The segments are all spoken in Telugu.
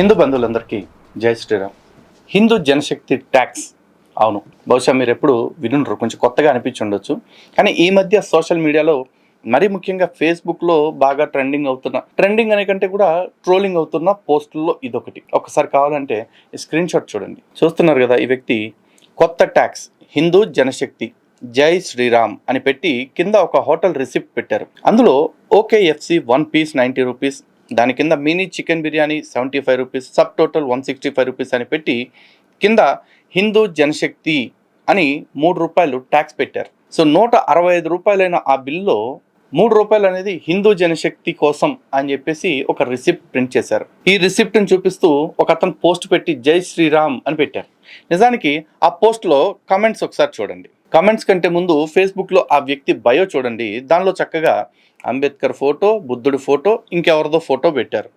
హిందూ బంధువులందరికీ జై శ్రీరామ్. హిందూ జనశక్తి ట్యాక్స్. అవును బహుశా మీరు ఎప్పుడు వినుండ్రు కొంచెం కొత్తగా అనిపించి ఉండొచ్చు కానీ ఈ మధ్య సోషల్ మీడియాలో మరీ ముఖ్యంగా ఫేస్బుక్లో బాగా ట్రెండింగ్ అవుతున్న ట్రెండింగ్ అనే కంటే కూడా ట్రోలింగ్ అవుతున్న పోస్టుల్లో ఇదొకటి. ఒకసారి కావాలంటే స్క్రీన్ షాట్ చూడండి. చూస్తున్నారు కదా ఈ వ్యక్తి కొత్త ట్యాక్స్ హిందూ జనశక్తి జై శ్రీరామ్ అని పెట్టి కింద ఒక హోటల్ రిసిప్ట్ పెట్టారు. అందులో OKFC one piece ninety rupees దాని కింద mini chicken biryani seventy five rupees subtotal one sixty five rupees అని పెట్టి కింద హిందూ జనశక్తి అని మూడు రూపాయలు ట్యాక్స్ పెట్టారు. సో నూట అరవై ఐదు రూపాయలైన ఆ బిల్లో మూడు రూపాయలు అనేది హిందూ జనశక్తి కోసం అని చెప్పేసి ఒక రిసిప్ట్ ప్రింట్ చేశారు. ఈ రిసిప్ట్ని చూపిస్తూ ఒక అతను పోస్ట్ పెట్టి జై శ్రీరామ్ అని పెట్టారు. నిజానికి ఆ పోస్ట్లో కమెంట్స్ ఒకసారి చూడండి. కమెంట్స్ కంటే ముందు ఫేస్బుక్లో ఆ వ్యక్తి బయో చూడండి. దానిలో చక్కగా అంబేద్కర్ ఫోటో బుద్ధుడి ఫోటో ఇంకెవరిదో ఫోటో పెట్టారు.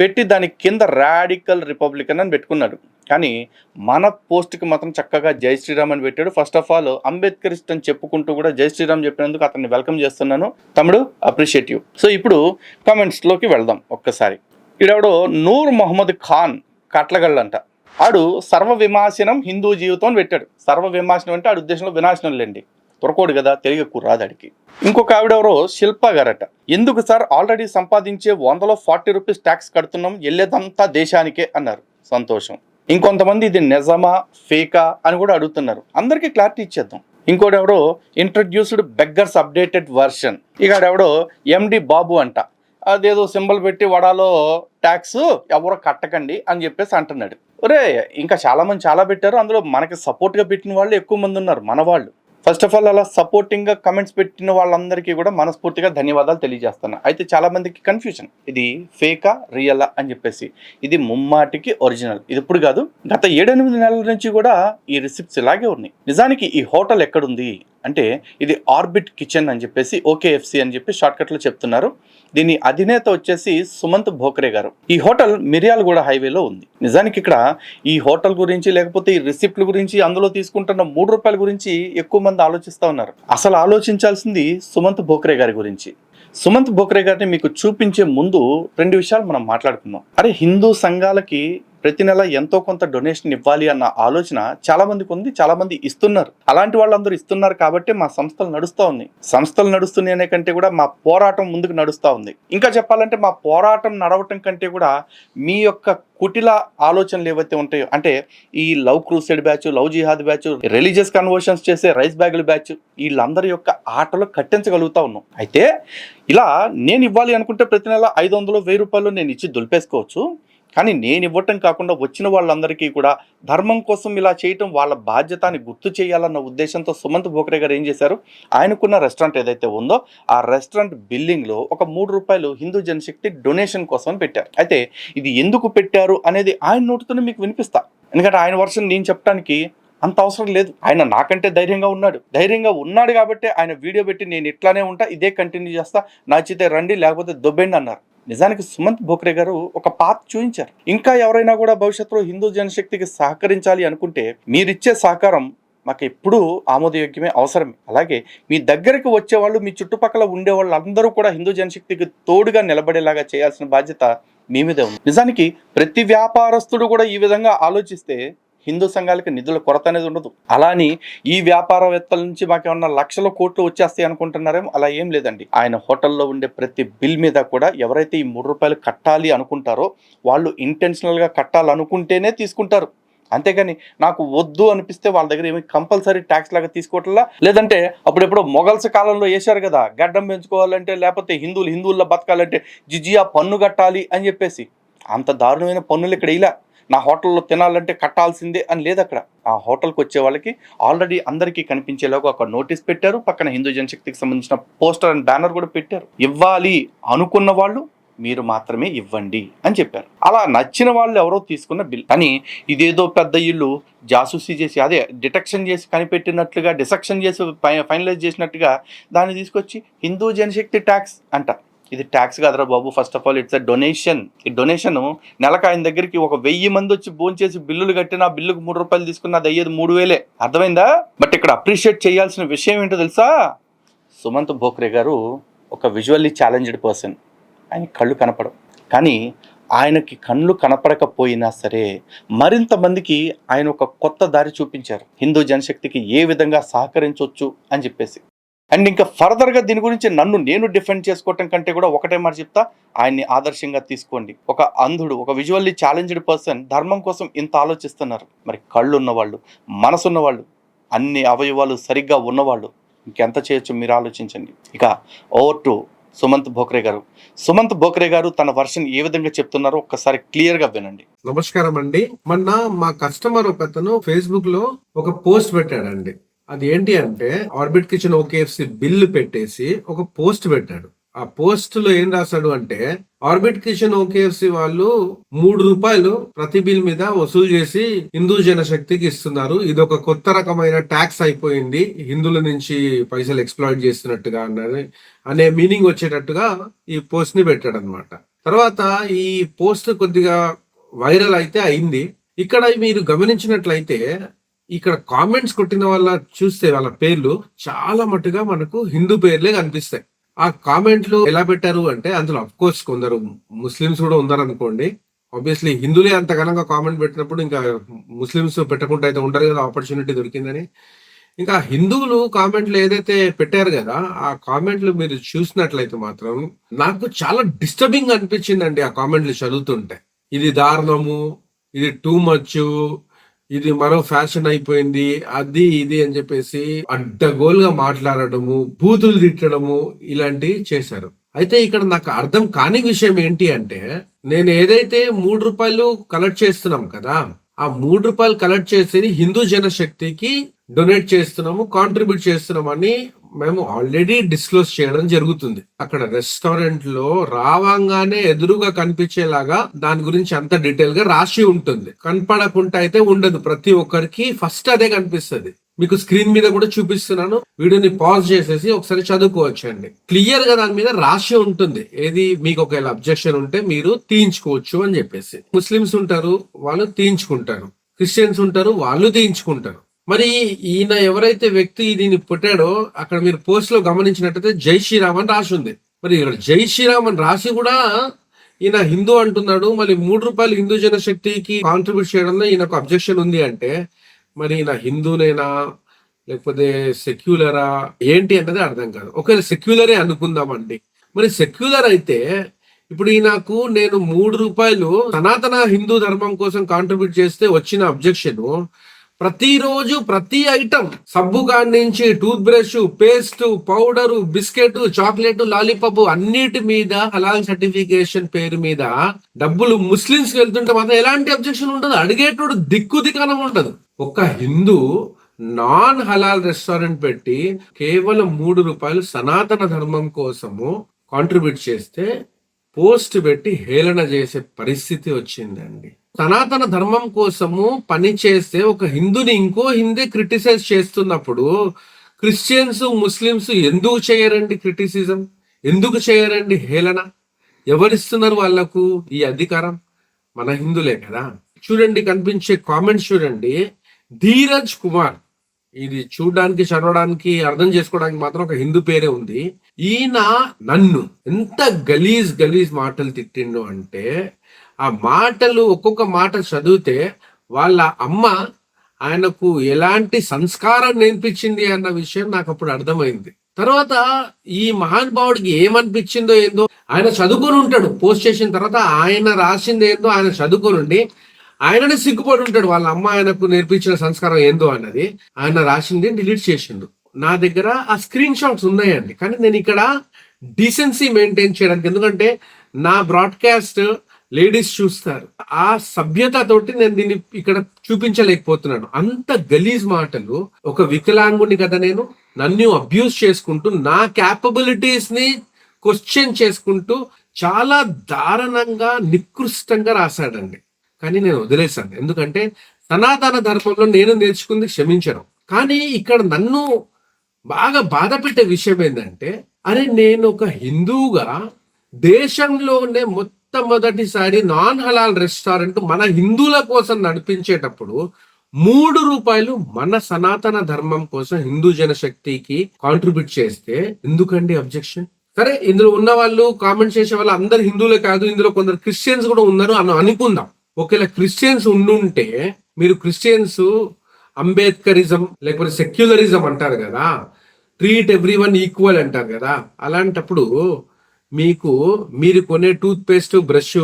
పెట్టి దాని కింద రాడికల్ రిపబ్లికన్ అని పెట్టుకున్నాడు. కానీ మన పోస్ట్కి మాత్రం చక్కగా జై శ్రీరామ్ అని పెట్టాడు. ఫస్ట్ ఆఫ్ ఆల్ అంబేద్కర్ ఇష్టం చెప్పుకుంటూ కూడా జై శ్రీరామ్ చెప్పినందుకు అతన్ని వెల్కమ్ చేస్తున్నాను. తమ్ముడు అప్రిషియేట్ యూ. సో ఇప్పుడు కామెంట్స్లోకి వెళ్దాం ఒక్కసారి. ఈడెవడో నూర్ మొహమ్మద్ ఖాన్ కట్లగళ్ళంట. ఆడు సర్వ విమాశనం హిందూ జీవితం అని పెట్టాడు. సర్వ విమాశనం అంటే ఆడు ఉద్దేశంలో వినాశనం లేండి. దొరకోడు కదా తెలియ రాదాడికి ఇంకొక ఆవిడెవరో శిల్ప గారట. ఎందుకు సార్ ఆల్రెడీ సంపాదించే వందలో ఫార్టీ రూపీస్ ట్యాక్స్ కడుతున్నాం వెళ్ళేదంతా దేశానికే అన్నారు. సంతోషం. ఇంకొంతమంది ఇది నిజమా ఫేకా అని కూడా అడుగుతున్నారు. అందరికీ క్లారిటీ ఇచ్చేద్దాం. ఇంకోటి ఎవడో ఇంట్రడ్యూస్డ్ బెగ్గర్స్ అప్డేటెడ్ వర్షన్ ఇక ఎండి బాబు అంట. అదేదో సింబల్ పెట్టి వడాలో ట్యాక్స్ ఎవరో కట్టకండి అని చెప్పేసి అంటున్నాడు. ఒరే ఇంకా చాలామంది చాలా పెట్టారు. అందులో మనకి సపోర్ట్గా పెట్టిన వాళ్ళు ఎక్కువ మంది ఉన్నారు మన వాళ్ళు. ఫస్ట్ ఆఫ్ ఆల్ అలా సపోర్టింగ్గా కమెంట్స్ పెట్టిన వాళ్ళందరికీ కూడా మనస్ఫూర్తిగా ధన్యవాదాలు తెలియజేస్తాను. అయితే చాలామందికి కన్ఫ్యూజన్ ఇది ఫేకా రియలా అని చెప్పేసి. ఇది ముమ్మాటికి ఒరిజినల్ ఇది ఇప్పుడు కాదు గత ఏడెనిమిది నెలల నుంచి కూడా ఈ రిసిప్ట్స్ ఇలాగే ఉన్నాయి. నిజానికి ఈ హోటల్ ఎక్కడుంది? అంటే ఇది ఆర్బిట్ కిచెన్ అని చెప్పేసి ఓకేఎఫ్సి అని చెప్పి షార్ట్కట్లో చెప్తున్నారు. దీని అధినేత వచ్చేసి సుమంత్ భోక్రే గారు. ఈ హోటల్ మిర్యాలగూడ హైవేలో ఉంది. నిజానికి ఇక్కడ ఈ హోటల్ గురించి లేకపోతే ఈ రిసిప్ట్ల గురించి అందులో తీసుకుంటున్న మూడు రూపాయల గురించి ఎక్కువ మంది ఆలోచిస్తూ ఉన్నారు. అసలు ఆలోచించాల్సింది సుమంత్ భోక్రే గారి గురించి. సుమంత్ భోక్రే గారిని మీకు చూపించే ముందు రెండు విషయాలు మనం మాట్లాడుకుందాం. అరే హిందూ సంఘాలకి ప్రతి నెల ఎంతో కొంత డొనేషన్ ఇవ్వాలి అన్న ఆలోచన చాలా మందికి ఉంది చాలా మంది ఇస్తున్నారు. అలాంటి వాళ్ళందరూ ఇస్తున్నారు కాబట్టి మా సంస్థలు నడుస్తూ ఉంది సంస్థలు నడుస్తున్నాయి అనే కంటే కూడా మా పోరాటం ముందుకు నడుస్తూ ఉంది. ఇంకా చెప్పాలంటే మా పోరాటం నడవటం కంటే కూడా మీ యొక్క కుటిల ఆలోచనలు ఏవైతే ఉంటాయో అంటే ఈ love crusade batch love jihad batch religious conversions చేసే రైస్ బ్యాగుల బ్యాచ్ వీళ్ళందరి యొక్క ఆటలు కట్టించగలుగుతా ఉన్నాం. అయితే ఇలా నేను ఇవ్వాలి అనుకుంటే ప్రతి నెల ఐదు వందలు వెయ్యి రూపాయలు నేను ఇచ్చి దులిపేసుకోవచ్చు. కానీ నేను ఇవ్వటం కాకుండా వచ్చిన వాళ్ళందరికీ కూడా ధర్మం కోసం ఇలా చేయటం వాళ్ళ బాధ్యత అని గుర్తు చేయాలన్న ఉద్దేశంతో సుమంత్ బోకరే గారు ఏం చేశారు? ఆయనకున్న రెస్టారెంట్ ఏదైతే ఉందో ఆ రెస్టారెంట్ బిల్డింగ్లో ఒక మూడు రూపాయలు హిందూ జనశక్తి డొనేషన్ కోసం పెట్టారు. అయితే ఇది ఎందుకు పెట్టారు అనేది ఆయన నోటితోనే మీకు వినిపిస్తా. ఎందుకంటే ఆయన వర్షన్ నేను చెప్పడానికి అంత అవసరం లేదు. ఆయన నాకంటే ధైర్యంగా ఉన్నాడు. ధైర్యంగా ఉన్నాడు కాబట్టి ఆయన వీడియో పెట్టి నేను ఇట్లానే ఉంటా ఇదే కంటిన్యూ చేస్తా నచ్చితే రండి లేకపోతే దొబ్బెండి అన్నారు. నిజానికి సుమంత్ భోక్రే గారు ఒక పాత్ చూపించారు. ఇంకా ఎవరైనా కూడా భవిష్యత్తులో హిందూ జనశక్తికి సహకరించాలి అనుకుంటే మీరిచ్చే సహకారం మాకు ఎప్పుడూ ఆమోదయోగ్యమే అవసరమే. అలాగే మీ దగ్గరికి వచ్చేవాళ్ళు మీ చుట్టుపక్కల ఉండేవాళ్ళు అందరూ కూడా హిందూ జనశక్తికి తోడుగా నిలబడేలాగా చేయాల్సిన బాధ్యత మీ మీదే ఉంది. నిజానికి ప్రతి వ్యాపారస్తుడు కూడా ఈ విధంగా ఆలోచిస్తే హిందూ సంఘాలకి నిధుల కొరత అనేది ఉండదు. అలాని ఈ వ్యాపారవేత్తల నుంచి మాకేమన్నా లక్షల కోట్లు వచ్చేస్తాయి అనుకుంటున్నారేమో? అలా ఏం లేదండి. ఆయన హోటల్లో ఉండే ప్రతి బిల్ మీద కూడా ఎవరైతే ఈ మూడు రూపాయలు కట్టాలి అనుకుంటారో వాళ్ళు ఇంటెన్షనల్గా కట్టాలనుకుంటేనే తీసుకుంటారు. అంతేగాని నాకు వద్దు అనిపిస్తే వాళ్ళ దగ్గర ఏమి కంపల్సరీ ట్యాక్స్ లాగా తీసుకోవట్లా? లేదంటే అప్పుడెప్పుడో మొఘల్స్ కాలంలో వేశారు కదా గడ్డం పెంచుకోవాలంటే లేకపోతే హిందువులు హిందువుల్లో బతకాలంటే జిజియా పన్ను కట్టాలి అని చెప్పేసి. అంత దారుణమైన పన్నులు ఇక్కడ ఇలా నా హోటల్లో తినాలంటే కట్టాల్సిందే అని లేదు అక్కడ. ఆ హోటల్కి వచ్చే వాళ్ళకి ఆల్రెడీ అందరికీ కనిపించేలాగా ఒక నోటీస్ పెట్టారు. పక్కన హిందూ జనశక్తికి సంబంధించిన పోస్టర్ అండ్ బ్యానర్ కూడా పెట్టారు. ఇవ్వాలి అనుకున్న వాళ్ళు మీరు మాత్రమే ఇవ్వండి అని చెప్పారు. అలా నచ్చిన వాళ్ళు ఎవరో తీసుకున్న బిల్. కానీ ఇదేదో పెద్ద ఇల్లు జాసూసీ చేసి అదే డిటెక్షన్ చేసి కనిపెట్టినట్లుగా డిసెక్షన్ చేసి ఫైనలైజ్ చేసినట్టుగా దాన్ని తీసుకొచ్చి హిందూ జనశక్తి ట్యాక్స్ అంటారు ఇది ట్యాక్స్ కాదురా బాబు. First of all it's a donation ఈ డొనేషన్ నెలకు ఆయన దగ్గరికి ఒక వెయ్యి మంది వచ్చి భోంచేసి బిల్లులు కట్టిన బిల్లుకు మూడు రూపాయలు తీసుకున్న అది అయ్యేది మూడు వేలే. అర్థమైందా? బట్ ఇక్కడ అప్రిషియేట్ చేయాల్సిన విషయం ఏంటో తెలుసా? సుమంత్ భోక్రే గారు ఒక విజువల్లీ ఛాలెంజ్డ్ పర్సన్ ఆయన కళ్ళు కనపడవు. కానీ ఆయనకి కళ్ళు కనపడకపోయినా సరే మరింత మందికి ఆయన ఒక కొత్త దారి చూపించారు. హిందూ జనశక్తికి ఏ విధంగా సహకరించవచ్చు అని చెప్పేసి. అండ్ ఇంకా ఫర్దర్గా దీని గురించి నన్ను నేను డిఫెండ్ చేసుకోవటం కంటే కూడా ఒకటే మాట చెప్తా ఆయన్ని ఆదర్శంగా తీసుకోండి. ఒక అంధుడు ఒక విజువల్లీ ఛాలెంజ్డ్ పర్సన్ ధర్మం కోసం ఇంత ఆలోచిస్తున్నారు. మరి కళ్ళు ఉన్నవాళ్ళు మనసు ఉన్నవాళ్ళు అన్ని అవయవాలు సరిగ్గా ఉన్నవాళ్ళు ఇంకెంత చేయొచ్చు మీరు ఆలోచించండి. ఇక ఓవర్ టు సుమంత్ భోక్రే గారు. సుమంత్ భోక్రే గారు తన వర్షన్ ఏ విధంగా చెప్తున్నారో ఒక్కసారి క్లియర్గా వినండి. నమస్కారం అండి మొన్న మా కస్టమర్ ఒక ఫేస్బుక్లో ఒక పోస్ట్ పెట్టాడండి. అది ఏంటి అంటే ఆర్బిట్ కిచెన్ ఓకేఎఫ్సి బిల్లు పెట్టేసి ఒక పోస్ట్ పెట్టాడు. ఆ పోస్ట్లో ఏం రాశాడు అంటే ఆర్బిట్ కిషన్ ఓకేఎఫ్సి వాళ్ళు మూడు రూపాయలు ప్రతి బిల్ మీద వసూలు చేసి హిందూ జనశక్తికి ఇస్తున్నారు. ఇది ఒక కొత్త రకమైన ట్యాక్స్ అయిపోయింది. హిందువుల నుంచి పైసలు ఎక్స్ప్లాయిట్ చేస్తున్నట్టుగా అన్నది అనే మీనింగ్ వచ్చేటట్టుగా ఈ పోస్ట్ని పెట్టాడు అనమాట తర్వాత ఈ పోస్ట్ కొద్దిగా వైరల్ అయితే అయింది. ఇక్కడ మీరు గమనించినట్లయితే ఇక్కడ కామెంట్స్ కొట్టిన వాళ్ళ చూస్తే వాళ్ళ పేర్లు చాలా మట్టుగా మనకు హిందూ పేర్లే కనిపిస్తాయి. ఆ కామెంట్లు ఎలా పెట్టారు అంటే అందులో అఫ్ కోర్స్ కొందరు ముస్లిమ్స్ కూడా ఉన్నారు అనుకోండి ఆబ్వియస్లీ హిందువులే అంత ఘనంగా కామెంట్ పెట్టినప్పుడు ఇంకా ముస్లిమ్స్ పెట్టకుండా అయితే ఉండరు కదా ఆపర్చునిటీ దొరికిందని. ఇంకా హిందువులు కామెంట్లు ఏదైతే పెట్టారు కదా ఆ కామెంట్లు మీరు చూసినట్లయితే మాత్రం నాకు చాలా డిస్టర్బింగ్ అనిపించిందండి ఆ కామెంట్లు చదువుతుంటే. ఇది దారుణము ఇది టూ మచ్ ఇది మరో ఫ్యాషన్ అయిపోయింది అది ఇది అని చెప్పేసి అడ్డగోలుగా మాట్లాడటము బూతులు తిట్టడము ఇలాంటివి చేశారు. అయితే ఇక్కడ నాకు అర్థం కాని విషయం ఏంటి అంటే నేను ఏదైతే మూడు రూపాయలు కలెక్ట్ చేస్తున్నాం కదా ఆ మూడు రూపాయలు కలెక్ట్ చేసేది హిందూ జనశక్తికి డొనేట్ చేస్తున్నాము కాంట్రిబ్యూట్ చేస్తున్నాం అని మేము ఆల్రెడీ డిస్క్లోజ్ చేయడం జరుగుతుంది. అక్కడ రెస్టారెంట్లో రావంగానే ఎదురుగా కనిపించేలాగా దాని గురించి అంత డీటెయిల్గా రాసి ఉంటుంది. కనపడకుండా అయితే ఉండదు. ప్రతి ఒక్కరికి ఫస్ట్ అదే కనిపిస్తుంది. మీకు స్క్రీన్ మీద కూడా చూపిస్తున్నాను. వీడియోని పాజ్ చేసేసి ఒకసారి చదువుకోవచ్చండి. క్లియర్గా దాని మీద రాసి ఉంటుంది. ఏది మీకు ఒకవేళ అబ్జెక్షన్ ఉంటే మీరు తీయించుకోవచ్చు అని చెప్పేసి. ముస్లిమ్స్ ఉంటారు వాళ్ళు తీయించుకుంటారు. క్రిస్టియన్స్ ఉంటారు వాళ్ళు తీయించుకుంటారు. మరి ఈయన ఎవరైతే వ్యక్తి దీన్ని పుట్టాడో అక్కడ మీరు పోస్ట్లో గమనించినట్టయితే జై శ్రీరామ్ అని రాసి ఉంది. మరి ఇక్కడ జై శ్రీరామ్ అని రాసి కూడా ఈయన హిందూ అంటున్నాడు. మళ్ళీ మూడు రూపాయలు హిందూ జనశక్తికి కాంట్రిబ్యూట్ చేయడంలో ఈయనకు అబ్జెక్షన్ ఉంది అంటే మరి ఈయన హిందూనేనా? లేకపోతే సెక్యులరా ఏంటి అన్నది అర్థం కాదు. ఒకవేళ సెక్యులరే అనుకుందామండి. మరి సెక్యులర్ అయితే ఇప్పుడు ఈయనకు నేను మూడు రూపాయలు సనాతన హిందూ ధర్మం కోసం కాంట్రిబ్యూట్ చేస్తే వచ్చిన అబ్జెక్షన్ ప్రతిరోజు ప్రతి ఐటమ్ సబ్బు కాడి నుంచి toothbrush paste powder biscuit chocolate lollipop అన్నిటి మీద హలాల్ సర్టిఫికేషన్ పేరు మీద డబ్బులు ముస్లిమ్స్ వెళ్తుంటే మాత్రం ఎలాంటి అబ్జెక్షన్ ఉండదు. అడిగేటోడు దిక్కు దిక్కనం ఉండదు. ఒక హిందూ నాన్ హలాల్ రెస్టారెంట్ పెట్టి కేవలం మూడు రూపాయలు సనాతన ధర్మం కోసము కాంట్రిబ్యూట్ చేస్తే పోస్ట్ పెట్టి హేళన చేసే పరిస్థితి వచ్చిందండి. సనాతన ధర్మం కోసము పని చేస్తే ఒక హిందుని ఇంకో హిందే క్రిటిసైజ్ చేస్తున్నప్పుడు క్రిస్టియన్స్ ముస్లిమ్స్ ఎందుకు చేయరండి క్రిటిసిజం? ఎందుకు చేయరండి హేళన? ఎవరిస్తున్నారు వాళ్ళకు ఈ అధికారం? మన హిందులే కదా. చూడండి కనిపించే కామెంట్స్ చూడండి. ధీరజ్ కుమార్. ఇది చూడడానికి చదవడానికి అర్థం చేసుకోవడానికి మాత్రం ఒక హిందూ పేరే ఉంది. ఈయన నన్ను ఎంత గలీజ్ గలీజ్ మాటలు తిట్టిండు అంటే ఆ మాటలు ఒక్కొక్క మాట చదివితే వాళ్ళ అమ్మ ఆయనకు ఎలాంటి సంస్కారం నేర్పించింది అన్న విషయం నాకు అప్పుడు అర్థమైంది. తర్వాత ఈ మహానుభావుడికి ఏమనిపించిందో ఏందో ఆయన చదువుకొని ఉంటాడు. పోస్ట్ చేసిన తర్వాత ఆయన రాసింది ఏందో ఆయన చదువుకొని ఉండి ఆయననే సిగ్గుపడి ఉంటాడు. వాళ్ళ అమ్మ ఆయనకు నేర్పించిన సంస్కారం ఏందో అన్నది ఆయన రాసింది డిలీట్ చేసిండు. నా దగ్గర ఆ స్క్రీన్ షాట్స్ ఉన్నాయండి. కానీ నేను ఇక్కడ డీసెన్సీ మెయింటైన్ చేయడానికి ఎందుకంటే నా బ్రాడ్కాస్ట్ లేడీస్ చూస్తారు. ఆ సభ్యత తోటి నేను దీన్ని ఇక్కడ చూపించలేకపోతున్నాను. అంత గలీజ్ మాటలు ఒక వికలాంగుని కదా నేను నన్ను అబ్యూస్ చేసుకుంటూ నా క్యాపబిలిటీస్ని క్వశ్చన్ చేసుకుంటూ చాలా దారుణంగా నికృష్టంగా రాశాడండి. కానీ నేను వదిలేశాను. ఎందుకంటే సనాతన ధర్మంలో నేను నేర్చుకుంది క్షమించడం. కానీ ఇక్కడ నన్ను బాగా బాధ పెట్టే విషయం ఏంటంటే అరే నేను ఒక హిందువుగా దేశంలోనే మొట్టమొదటిసారి నాన్ హలాల్ రెస్టారెంట్ మన హిందువుల కోసం నడిపించేటప్పుడు మూడు రూపాయలు మన సనాతన ధర్మం కోసం హిందూ జనశక్తికి కాంట్రిబ్యూట్ చేస్తే ఎందుకండి అబ్జెక్షన్ సరే ఇందులో ఉన్న వాళ్ళు కామెంట్ చేసే వాళ్ళు అందరు హిందువులే కాదు ఇందులో కొందరు క్రిస్టియన్స్ కూడా ఉన్నారు అని అనుకుందాం. ఒకవేళ క్రిస్టియన్స్ ఉండుంటే మీరు క్రిస్టియన్స్ అంబేద్కరిజం లేకపోతే సెక్యులరిజం అంటారు కదా ట్రీట్ ఎవ్రీ వన్ ఈక్వల్ అంటారు కదా అలాంటప్పుడు మీకు మీరు కొనే టూత్ పేస్ట్ బ్రష్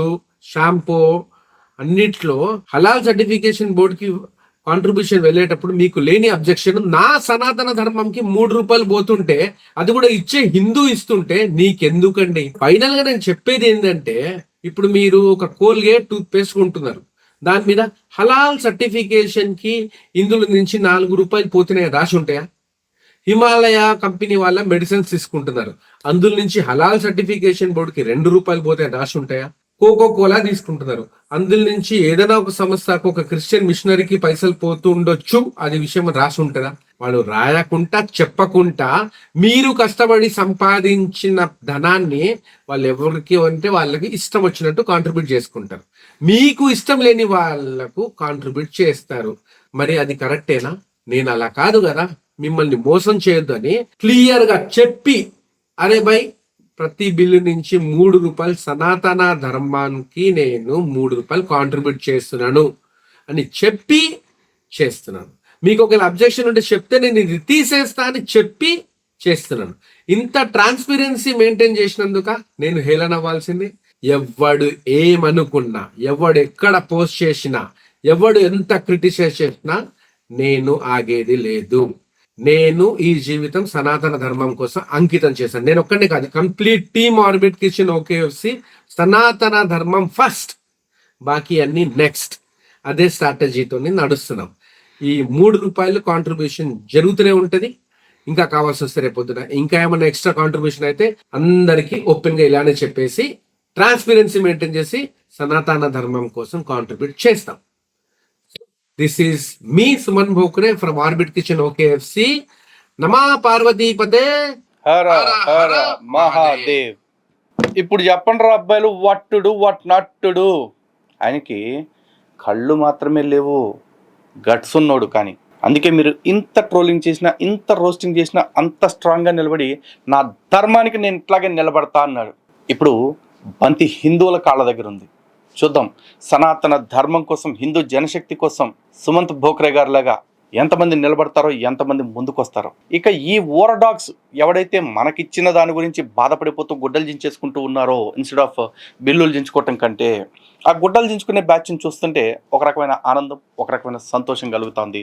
షాంపూ అన్నిట్లో హలాల్ సర్టిఫికేషన్ బోర్డుకి కాంట్రిబ్యూషన్ వెళ్ళేటప్పుడు మీకు లేని అబ్జెక్షన్ నా సనాతన ధర్మంకి మూడు రూపాయలు పోతుంటే అది కూడా ఇచ్చే హిందూ ఇస్తుంటే నీకెందుకండి? ఫైనల్గా నేను చెప్పేది ఏంటంటే ఇప్పుడు మీరు ఒక కోల్గేట్ టూత్ పేస్ట్ కొంటున్నారు. దాని మీద హలాల్ సర్టిఫికేషన్కి ఇందులో నుంచి నాలుగు రూపాయలు పోతున్నాయి? రాసి ఉంటాయా? హిమాలయ కంపెనీ వాళ్ళ మెడిసిన్స్ తీసుకుంటున్నారు. అందులో నుంచి హలాల్ సర్టిఫికేషన్ బోర్డుకి రెండు రూపాయలు పోతే రాసి ఉంటాయా కోకో కోలా తీసుకుంటున్నారు. అందులో నుంచి ఏదైనా ఒక సంస్థకు ఒక క్రిస్టియన్ మిషనరీకి పైసలు పోతూ ఉండొచ్చు. అది విషయం రాసి ఉంటుందా వాళ్ళు రాయకుండా చెప్పకుండా మీరు కష్టపడి సంపాదించిన ధనాన్ని వాళ్ళు ఎవరికి అంటే వాళ్ళకి ఇష్టం వచ్చినట్టు కాంట్రిబ్యూట్ చేసుకుంటారు. మీకు ఇష్టం లేని వాళ్ళకు కాంట్రిబ్యూట్ చేస్తారు. మరి అది కరెక్టేనా నేను అలా కాదు కదా. మిమ్మల్ని మోసం చేయొద్దు అని క్లియర్గా చెప్పి అరే బై ప్రతి బిల్లు నుంచి మూడు రూపాయలు సనాతన ధర్మానికి నేను మూడు రూపాయలు కాంట్రిబ్యూట్ చేస్తున్నాను అని చెప్పి చేస్తున్నాను. మీకు ఒకవేళ అబ్జెక్షన్ ఉంటే చెప్తే నేను ఇది తీసేస్తా అని చెప్పి చేస్తున్నాను. ఇంత ట్రాన్స్పరెన్సీ మెయింటైన్ చేసినందుక నేను హేళన అవ్వాల్సింది. ఎవడు ఏమనుకున్నా ఎవడు ఎక్కడ పోస్ట్ చేసినా ఎవడు ఎంత క్రిటిసైజ్ చేసినా నేను ఆగేది లేదు. నేను ఈ జీవితం సనాతన ధర్మం కోసం అంకితం చేశాను. నేను ఒక్కడే కాదు complete team Orbit Kitchen OKFC సనాతన ధర్మం ఫస్ట్. బాకీ అన్ని నెక్స్ట్. అదే స్ట్రాటజీతో నడుస్తున్నాం. ఈ మూడు రూపాయలు కాంట్రిబ్యూషన్ జరుగుతూనే ఉంటుంది. ఇంకా కావాల్సి వస్తే రేపు పొద్దున. ఇంకా ఏమైనా ఎక్స్ట్రా కాంట్రిబ్యూషన్ అయితే అందరికీ ఓపెన్గా ఇలానే చెప్పేసి ట్రాన్స్పరెన్సీ మెయింటైన్ చేసి సనాతన ధర్మం కోసం కాంట్రిబ్యూట్ చేస్తాం. This is me Suman Bhokre from Orbit Kitchen OKFC నమా పార్వతీపతే హర హర మహాదేవ్ ఇప్పుడు చెప్పండి రా అబ్బాయిలు what to do what not to do ఆయనకి కళ్ళు మాత్రమే లేవు గట్స్ ఉన్నోడు కానీ. అందుకే మీరు ఇంత ట్రోలింగ్ చేసినా ఇంత రోస్టింగ్ చేసినా అంత స్ట్రాంగ్గా నిలబడి నా ధర్మానికి నేను ఇట్లాగే నిలబడతా అన్నాడు. ఇప్పుడు బంతి హిందువుల కాళ్ళ దగ్గర ఉంది. చూద్దాం. సనాతన ధర్మం కోసం హిందూ జనశక్తి కోసం సుమంత్ భోక్రే గారులాగా ఎంతమంది నిలబడతారో ఎంతమంది ముందుకొస్తారో. ఇక ఈ ఓరడాక్స్ ఎవడైతే మనకిచ్చిన దాని గురించి బాధపడిపోతూ గుడ్డలు జించేసుకుంటూ ఉన్నారో ఇన్స్టెడ్ ఆఫ్ బిల్లులు దించుకోవటం కంటే ఆ గుడ్డలు దించుకునే బ్యాచ్ని చూస్తుంటే ఒక రకమైన ఆనందం ఒక రకమైన సంతోషం కలుగుతుంది.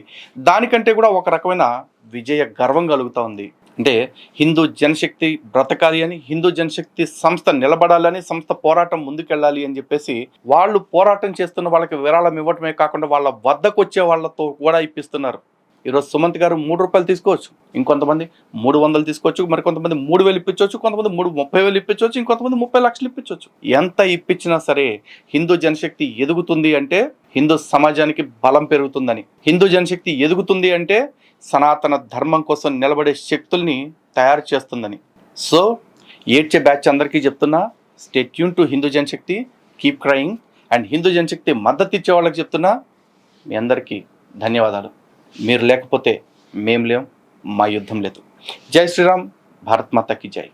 దానికంటే కూడా ఒక రకమైన విజయ గర్వం కలుగుతూ ఉంది అంటే హిందూ జనశక్తి బ్రతకాలి అని హిందూ జనశక్తి సంస్థ నిలబడాలని సంస్థ పోరాటం ముందుకెళ్ళాలి అని చెప్పేసి వాళ్ళు పోరాటం చేస్తున్న వాళ్ళకి విరాళం ఇవ్వటమే కాకుండా వాళ్ళ వద్దకు వచ్చే వాళ్ళతో కూడా ఇప్పిస్తున్నారు. ఈరోజు సుమంత్ గారు మూడు రూపాయలు తీసుకోవచ్చు. ఇంకొంతమంది మూడు వందలు తీసుకోవచ్చు. మరి కొంతమంది మూడు వేలు ఇప్పించవచ్చు. కొంతమంది మూడు ముప్పై వేలు ఇప్పించవచ్చు. ఇంకొంతమంది ముప్పై లక్షలు ఇప్పించవచ్చు. ఎంత ఇప్పించినా సరే హిందూ జనశక్తి ఎదుగుతుంది అంటే హిందూ సమాజానికి బలం పెరుగుతుందని. హిందూ జనశక్తి ఎదుగుతుంది అంటే సనాతన ధర్మం కోసం నిలబడే శక్తుల్ని తయారు చేస్తుందని. సో ఏడ్చే బ్యాచ్ అందరికీ చెప్తున్నా stay tune to Hindu Janashakti. Keep crying and Hindu Janashakti మద్దతు ఇచ్చే వాళ్ళకి చెప్తున్నా మీ అందరికీ ధన్యవాదాలు. మీరు లేకపోతే మేం లేం మా యుద్ధం లేదు జై శ్రీరామ్ భారత్ మాతాకి జై